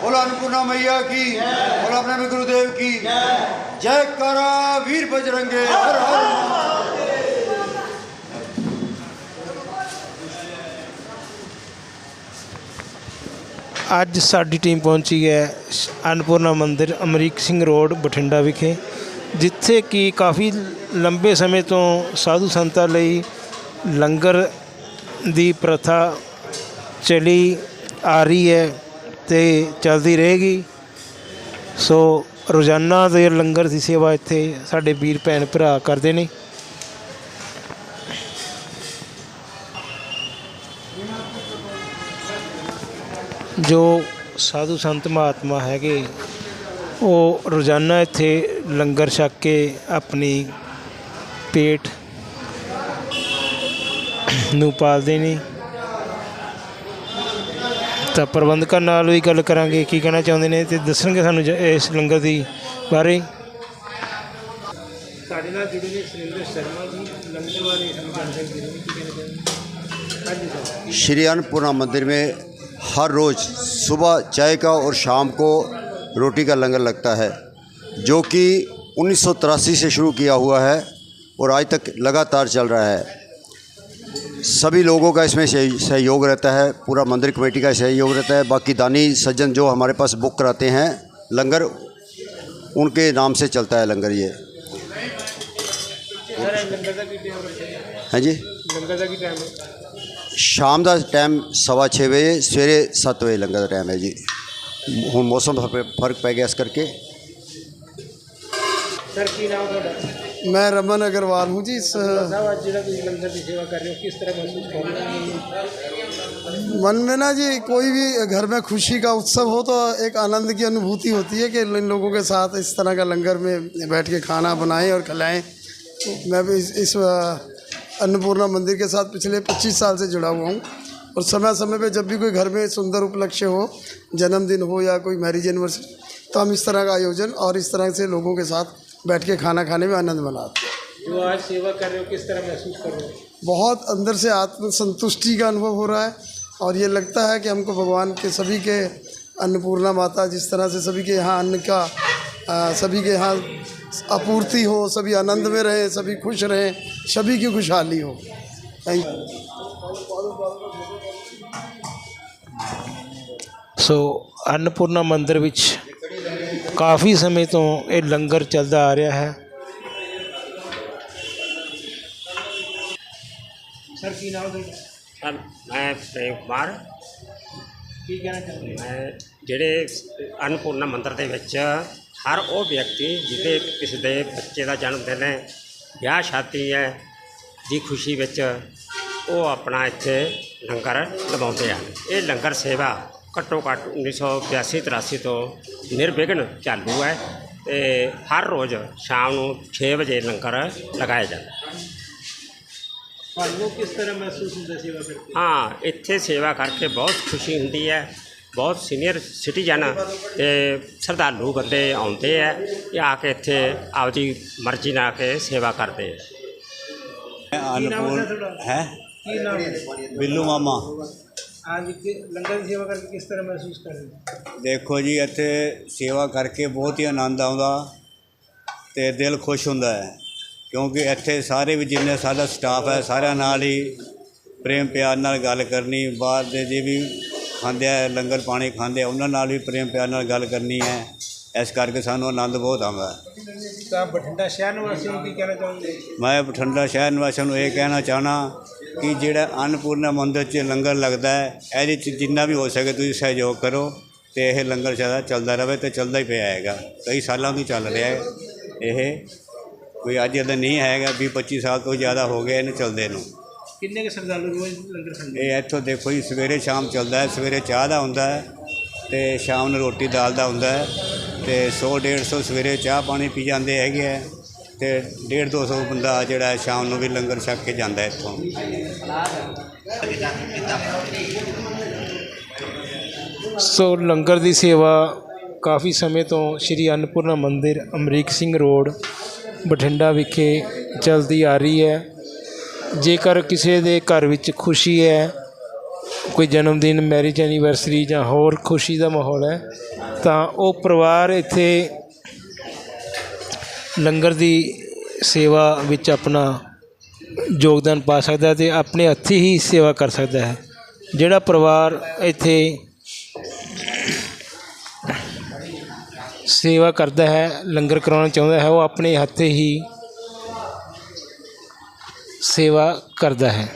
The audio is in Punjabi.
बोलो अन्नपूर्णा मैया की बोलो अपने भी गुरुदेव की जय करा वीर बजरंगे हर हर ਅੱਜ ਸਾਡੀ ਟੀਮ ਪਹੁੰਚੀ ਹੈ ਸ਼- ਅੰਨਪੂਰਨਾ ਮੰਦਿਰ ਅਮਰੀਕ ਸਿੰਘ ਰੋਡ ਬਠਿੰਡਾ ਵਿਖੇ ਜਿੱਥੇ ਕਿ ਕਾਫੀ ਲੰਬੇ ਸਮੇਂ ਤੋਂ ਸਾਧੂ ਸੰਤਾਂ ਲਈ ਲੰਗਰ ਦੀ ਪ੍ਰਥਾ ਚਲੀ ਆ ਰਹੀ ਹੈ ਤੇ ਚੱਲਦੀ ਰਹੇਗੀ। ਸੋ ਰੋਜ਼ਾਨਾ ਦੇ ਲੰਗਰ ਦੀ ਸੇਵਾ ਇੱਥੇ ਸਾਡੇ ਵੀਰ ਭੈਣ ਭਰਾ ਕਰਦੇ ਨੇ। ਜੋ ਸਾਧੂ ਸੰਤ ਮਹਾਤਮਾ ਹੈਗੇ, ਉਹ ਰੋਜ਼ਾਨਾ ਇੱਥੇ ਲੰਗਰ ਛਕ ਕੇ ਆਪਣੀ ਪੇਟ ਨੂੰ ਪਾਲਦੇ ਨੇ। ਤਾਂ ਪ੍ਰਬੰਧਕਾਂ ਨਾਲ ਵੀ ਗੱਲ ਕਰਾਂਗੇ ਕੀ ਕਹਿਣਾ ਚਾਹੁੰਦੇ ਨੇ ਤੇ ਦੱਸਣਗੇ ਸਾਨੂੰ ਜ- ਇਸ ਲੰਗਰ ਦੀ ਬਾਰੇ ਸਾਡੇ ਨਾਲ ਜੁੜੇ ਨੇ ਸੁਰਿੰਦਰ ਸ਼ਰਮਾ ਜੀ ਲੰਗਰ ਬਾਰੇ ਸਾਨੂੰ ਜਾਣਕਾਰੀ ਦੇਣਗੇ ਕੀ ਕਹਿਣਾ ਚਾਹੁੰਦੇ ਹਾਂਜੀ ਸਰ श्री अन्नपूर्णा मंदिर में हर रोज़ सुबह चाय का और शाम को रोटी का लंगर लगता है जो कि उन्नीस से शुरू किया हुआ है और आज तक लगातार चल रहा है सभी लोगों का इसमें सहय- सहयोग रहता है पूरा मंदिर कमेटी का सहयोग रहता है बाकी दानी सज्जन जो हमारे पास बुक कराते हैं लंगर उनके नाम से चलता है लंगर ये ਸਰ ਲੰਗਰ ਦਾ ਕੀ ਟਾਈਮ ਰੱਖਿਆ हैं जी ਲੰਗਰ ਦਾ ਕੀ ਟਾਈਮ ਹੈ ਸ਼ਾਮ ਦਾ ਟਾਈਮ ਸਵਾ ਛੇ ਵਜੇ ਸਵੇਰੇ 7 ਵਜੇ ਲੰਗਰ ਦਾ ਟਾਈਮ ਹੈ ਜੀ ਹੁਣ ਮੌਸਮ ਦਾ ਫ- ਫਰਕ ਪੈ ਗਿਆ ਇਸ ਕਰਕੇ ਸਰ ਕੀ ਨਾਮ ਤੁਹਾਡਾ मैं रमन अग्रवाल हूँ जी इस मन में ना जी कोई भी घर में खुशी का उत्सव हो तो एक आनंद की अनुभूति होती है कि इन लोगों के साथ इस तरह का लंगर में बैठ के खाना बनाएँ और खिलाएँ। मैं भी इस, अन्नपूर्णा मंदिर के साथ पिछले 25 साल से जुड़ा हुआ हूँ और समय समय पे जब भी कोई घर में सुंदर उपलक्ष्य हो जन्मदिन हो या कोई मैरिज एनिवर्सरी तो हम इस तरह का आयोजन और इस तरह से लोगों के साथ बैठ के खाना खाने में आनंद मनाते हैं जो आज सेवा कर रहे हो किस तरह महसूस कर रहे हो? बहुत अंदर से आत्मसंतुष्टि का अनुभव हो रहा है और ये लगता है कि हमको भगवान के सभी के अन्नपूर्णा माता जिस तरह से सभी के यहाँ अन्न का आ, सभी के यहाँ आपूर्ति हो सभी आनंद में रहें सभी खुश रहें सभी की खुशहाली हो। थैंक यू सो अन्नपूर्णा मंदिर विच ਕਾਫੀ ਸਮੇਂ ਤੋਂ ਇਹ ਲੰਗਰ ਚੱਲਦਾ ਆ ਰਿਹਾ ਹੈ। ਸਰ ਕੀ ਨਾਮ ਤੁਹਾਡਾ? ਸਰ ਮੈਂ ਪ੍ਰੇਮ ਕੁਮਾਰ। ਕੀ ਕਹਿਣਾ ਚਾਹੁੰਦੇ ਮੈਂ ਜਿਹੜੇ ਅੰਨਪੂਰਨਾ ਮੰਦਿਰ ਦੇ ਵਿੱਚ ਹਰ ਉਹ ਵਿਅਕਤੀ ਜਿਹਦੇ ਕਿਸੇ ਦੇ ਬੱਚੇ ਦਾ ਜਨਮ ਦਿਨ ਹੈ ਵਿਆਹ ਸ਼ਾਦੀ ਹੈ ਦੀ ਖੁਸ਼ੀ ਵਿੱਚ ਉਹ ਆਪਣਾ ਇੱਥੇ ਲੰਗਰ ਲਗਾਉਂਦੇ ਹਨ ਇਹ ਲੰਗਰ ਸੇਵਾ ਘੱਟੋ ਘੱਟ 1982 83 ਤੋਂ ਨਿਰਵਿਘਨ ਚਾਲੂ ਹੈ ਤੇ ਹਰ ਰੋਜ਼ ਸ਼ਾਮ ਨੂੰ 6 ਵਜੇ ਲੰਗਰ ਲਗਾਇਆ ਜਾਂਦਾ ਹੈ। ਤੁਹਾਨੂੰ ਕਿਸ ਤਰ੍ਹਾਂ ਮਹਿਸੂਸ ਹੁੰਦਾ ਸੇਵਾ ਕਰਕੇ? ਹਾਂ ਇੱਥੇ ਸੇਵਾ ਕਰਕੇ ਬਹੁਤ ਖੁਸ਼ੀ ਹੁੰਦੀ ਹੈ ਬਹੁਤ ਸੀਨੀਅਰ ਸਿਟੀਜ਼ਨ ਤੇ ਸ਼ਰਧਾਲੂ ਬੰਦੇ ਆਉਂਦੇ ਆ ਇਹ ਆ ਕੇ ਇੱਥੇ ਆਪਦੀ ਮਰਜ਼ੀ ਨਾਲ ਆ ਕੇ ਸੇਵਾ ਕਰਦੇ ਆ ਅਨਪੂਰਨ ਹੈ ਕੀ ਨਾਮ ਬਿੱਲੂ ਮਾਮਾ। ਅੱਜ ਕਿ ਲੰਗਰ ਦੀ ਸੇਵਾ ਕਰਕੇ ਕਿਸ ਤਰ੍ਹਾਂ ਮਹਿਸੂਸ ਕਰ ਰਹੇ ਹੋ ਦੇਖੋ ਜੀ ਇੱਥੇ ਸੇਵਾ ਕਰਕੇ ਬਹੁਤ ਹੀ ਆਨੰਦ ਆਉਂਦਾ ਤੇ ਦਿਲ ਖੁਸ਼ ਹੁੰਦਾ ਹੈ ਕਿਉਂਕਿ ਇੱਥੇ ਸਾਰੇ ਵੀ ਜਿੰਨੇ ਸਾਡਾ ਸਟਾਫ ਹੈ ਸਾਰਿਆਂ ਨਾਲ ਹੀ ਪ੍ਰੇਮ ਪਿਆਰ ਨਾਲ ਗੱਲ ਕਰਨੀ ਬਾਹਰ ਦੇ ਜੇ ਵੀ ਖਾਂਦੇ ਆ ਲੰਗਰ ਪਾਣੀ ਖਾਂਦੇ ਆ ਉਹਨਾਂ ਨਾਲ ਵੀ ਪ੍ਰੇਮ ਪਿਆਰ ਨਾਲ ਗੱਲ ਕਰਨੀ ਹੈ ਇਸ ਕਰਕੇ ਸਾਨੂੰ ਆਨੰਦ ਬਹੁਤ ਆਉਂਦਾ ਹੈ ਤਾਂ ਬਠਿੰਡਾ ਸ਼ਹਿਰ ਨਿਵਾਸੀਆਂ ਨੂੰ ਕੀ ਕਹਿਣਾ ਚਾਹੁੰਦੇ ਮੈਂ ਬਠਿੰਡਾ ਸ਼ਹਿਰ ਨਿਵਾਸੀਆਂ ਨੂੰ ਇਹ ਕਹਿਣਾ ਚਾਹਣਾ ਕਿ ਜਿਹੜਾ ਅੰਨਪੂਰਨਾ ਮੰਦਿਰ 'ਚ ਲੰਗਰ ਲੱਗਦਾ ਹੈ ਇਹਦੇ 'ਚ ਜਿੰਨਾ ਵੀ ਹੋ ਸਕੇ ਤੁਸੀਂ ਸਹਿਯੋਗ ਕਰੋ ਤੇ ਇਹ ਲੰਗਰ ਜ਼ਿਆਦਾ ਚੱਲਦਾ ਰਹੇ ਤੇ ਚੱਲਦਾ ਹੀ ਪਿਆ ਹੈਗਾ। ਕਈ ਸਾਲਾਂ ਤੋਂ ਚੱਲ ਰਿਹਾ ਹੈ ਇਹ। ਕੋਈ ਅੱਜ ਦਾ ਨਹੀਂ ਹੈਗਾ 20 25 ਸਾਲ ਤੋਂ ਜ਼ਿਆਦਾ ਹੋ ਗਏ ਇਹਨੂੰ ਚੱਲਦੇ ਨੂੰ। ਕਿੰਨੇ ਕੁ ਸ਼ਰਧਾਲੂ ਰੋਜ਼ ਲੰਗਰ ਖਾਂਦੇ ਇਹ ਇੱਥੋਂ ਦੇਖੋ ਜੀ ਸਵੇਰੇ ਸ਼ਾਮ ਚੱਲਦਾ ਹੈ ਸਵੇਰੇ ਚਾਹ ਦਾ ਹੁੰਦਾ ਹੈ ਤੇ ਸ਼ਾਮ ਨੂੰ ਰੋਟੀ ਦਾਲ ਦਾ ਹੁੰਦਾ ਹੈ। ਤੇ 100 150 ਸਵੇਰੇ ਚਾਹ ਪਾਣੀ ਪੀ ਜਾਂਦੇ ਹੈਗੇ ਹੈ ਤੇ 1.5 200 ਬੰਦਾ ਜਿਹੜਾ ਸ਼ਾਮ ਨੂੰ ਵੀ ਲੰਗਰ ਛਕ ਕੇ ਜਾਂਦਾ ਇੱਥੋਂ। ਸੋ ਲੰਗਰ ਦੀ ਸੇਵਾ ਕਾਫੀ ਸਮੇਂ ਤੋਂ ਸ਼੍ਰੀ ਅੰਨਪੂਰਨਾ ਮੰਦਿਰ, ਅਮਰੀਕ ਸਿੰਘ ਰੋਡ, ਬਠਿੰਡਾ ਵਿਖੇ ਚੱਲਦੀ ਆ ਰਹੀ ਹੈ। ਜੇਕਰ ਕਿਸੇ ਦੇ ਘਰ ਵਿੱਚ ਖੁਸ਼ੀ ਹੈ ਕੋਈ ਜਨਮ ਦਿਨ ਮੈਰਿਜ ਐਨੀਵਰਸਰੀ ਜਾਂ ਹੋਰ ਖੁਸ਼ੀ ਦਾ ਮਾਹੌਲ ਹੈ, ਤਾਂ ਉਹ ਪਰਿਵਾਰ ਇੱਥੇ ਲੰਗਰ ਦੀ ਸੇਵਾ ਵਿੱਚ ਆਪਣਾ ਯੋਗਦਾਨ ਪਾ ਸਕਦਾ ਹੈ ਤੇ ਆਪਣੇ ਹੱਥੀਂ ਹੀ ਸੇਵਾ ਕਰ ਸਕਦਾ ਹੈ। ਜਿਹੜਾ ਪਰਿਵਾਰ ਇੱਥੇ ਸੇਵਾ ਕਰਦਾ ਹੈ, ਲੰਗਰ ਕਰਾਉਣਾ ਚਾਹੁੰਦਾ ਹੈ, ਉਹ ਆਪਣੇ ਹੱਥੀਂ ਹੀ ਸੇਵਾ ਕਰਦਾ ਹੈ।